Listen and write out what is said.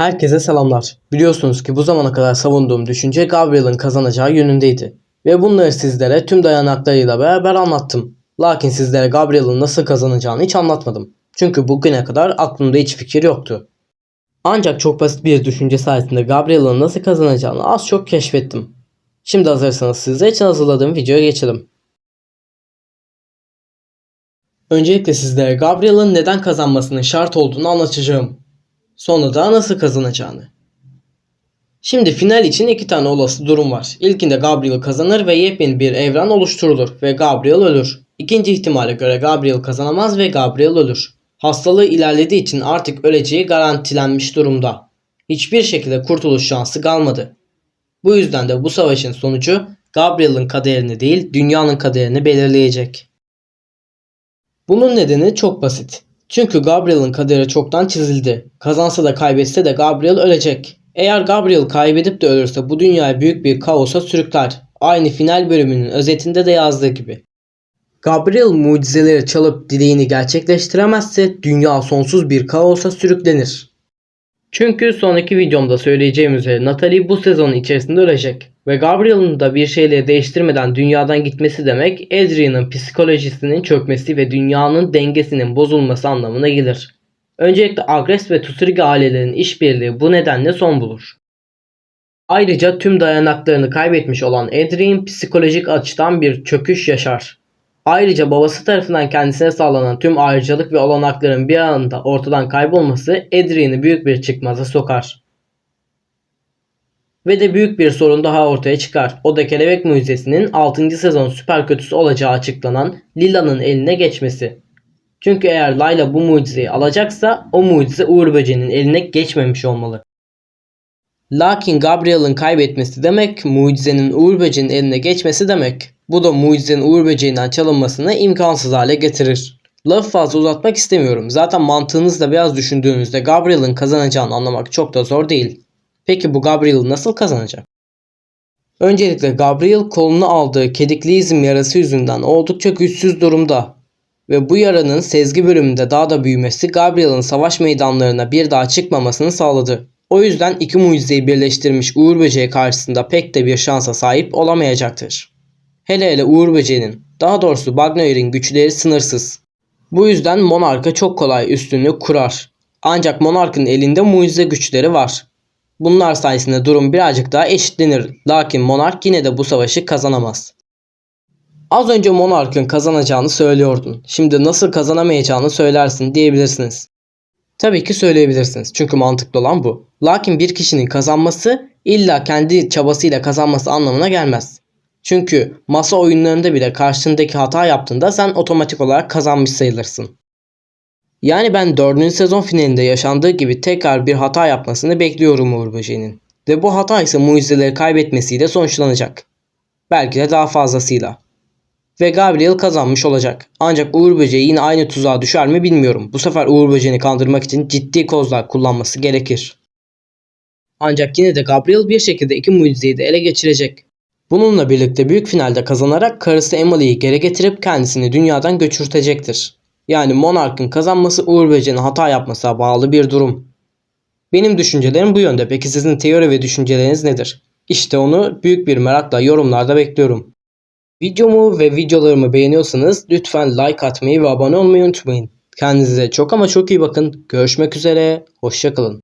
Herkese selamlar. Biliyorsunuz ki bu zamana kadar savunduğum düşünce Gabriel'in kazanacağı yönündeydi. Ve bunları sizlere tüm dayanaklarıyla beraber anlattım. Lakin sizlere Gabriel'in nasıl kazanacağını hiç anlatmadım. Çünkü bugüne kadar aklımda hiç fikir yoktu. Ancak çok basit bir düşünce sayesinde Gabriel'in nasıl kazanacağını az çok keşfettim. Şimdi hazırsanız sizler için hazırladığım videoya geçelim. Öncelikle sizlere Gabriel'in neden kazanmasının şart olduğunu anlatacağım. Sonra da nasıl kazanacağını. Şimdi final için iki tane olası durum var. İlkinde Gabriel kazanır ve yepyeni bir evren oluşturulur ve Gabriel ölür. İkinci ihtimale göre Gabriel kazanamaz ve Gabriel ölür. Hastalığı ilerlediği için artık öleceği garantilenmiş durumda. Hiçbir şekilde kurtuluş şansı kalmadı. Bu yüzden de bu savaşın sonucu Gabriel'in kaderini değil dünyanın kaderini belirleyecek. Bunun nedeni çok basit. Çünkü Gabriel'in kaderi çoktan çizildi. Kazansa da kaybetse de Gabriel ölecek. Eğer Gabriel kaybedip de ölürse bu dünyayı büyük bir kaosa sürükler. Aynı final bölümünün özetinde de yazdığı gibi. Gabriel mucizeleri çalıp dileğini gerçekleştiremezse dünya sonsuz bir kaosa sürüklenir. Çünkü sonraki videomda söyleyeceğim üzere Natalie bu sezonun içerisinde ölecek. Ve Gabriel'ın da bir şeyleri değiştirmeden dünyadan gitmesi demek Adrian'ın psikolojisinin çökmesi ve dünyanın dengesinin bozulması anlamına gelir. Öncelikle Agres ve Tsurugi ailelerinin işbirliği bu nedenle son bulur. Ayrıca tüm dayanaklarını kaybetmiş olan Adrian psikolojik açıdan bir çöküş yaşar. Ayrıca babası tarafından kendisine sağlanan tüm ayrıcalık ve olanakların bir anda ortadan kaybolması Adrian'ı büyük bir çıkmaza sokar. Ve de büyük bir sorun daha ortaya çıkar. O da Kelebek Mucizesi'nin 6. sezon süper kötüsü olacağı açıklanan Lila'nın eline geçmesi. Çünkü eğer Layla bu mucizeyi alacaksa o mucize Uğur Böceği'nin eline geçmemiş olmalı. Lakin Gabriel'in kaybetmesi demek mucizenin Uğur Böceği'nin eline geçmesi demek. Bu da mucizenin Uğur Böceği'nden çalınmasını imkansız hale getirir. Lafı fazla uzatmak istemiyorum. Zaten mantığınızla biraz düşündüğünüzde Gabriel'in kazanacağını anlamak çok da zor değil. Peki bu Gabriel nasıl kazanacak? Öncelikle Gabriel kolunu aldığı kediklizm yarası yüzünden oldukça güçsüz durumda. Ve bu yaranın sezgi bölümünde daha da büyümesi Gabriel'in savaş meydanlarına bir daha çıkmamasını sağladı. O yüzden iki mucizeyi birleştirmiş Uğur Böceği karşısında pek de bir şansa sahip olamayacaktır. Hele hele Uğur Böceği'nin, daha doğrusu Bagnoir'in güçleri sınırsız. Bu yüzden Monark'a çok kolay üstünlük kurar. Ancak Monark'ın elinde mucize güçleri var. Bunlar sayesinde durum birazcık daha eşitlenir. Lakin Monark yine de bu savaşı kazanamaz. Az önce Monark'ın kazanacağını söylüyordun. Şimdi nasıl kazanamayacağını söylersin diyebilirsiniz. Tabii ki söyleyebilirsiniz. Çünkü mantıklı olan bu. Lakin bir kişinin kazanması illa kendi çabasıyla kazanması anlamına gelmez. Çünkü masa oyunlarında bile karşındaki hata yaptığında sen otomatik olarak kazanmış sayılırsın. Yani ben 4. sezon finalinde yaşandığı gibi tekrar bir hata yapmasını bekliyorum Uğur Böceği'nin. Ve bu hata ise mucizeleri kaybetmesiyle sonuçlanacak. Belki de daha fazlasıyla. Ve Gabriel kazanmış olacak. Ancak Uğur Böceği yine aynı tuzağa düşer mi bilmiyorum. Bu sefer Uğur Böceği'ni kandırmak için ciddi kozlar kullanması gerekir. Ancak yine de Gabriel bir şekilde iki mucizeyi de ele geçirecek. Bununla birlikte büyük finalde kazanarak karısı Emily'yi geri getirip kendisini dünyadan göçürtecektir. Yani Monark'ın kazanması Uğur Böceği'nin hata yapmasına bağlı bir durum. Benim düşüncelerim bu yönde. Peki sizin teori ve düşünceleriniz nedir? İşte onu büyük bir merakla yorumlarda bekliyorum. Videomu ve videolarımı beğeniyorsanız lütfen like atmayı ve abone olmayı unutmayın. Kendinize çok ama çok iyi bakın. Görüşmek üzere. Hoşçakalın.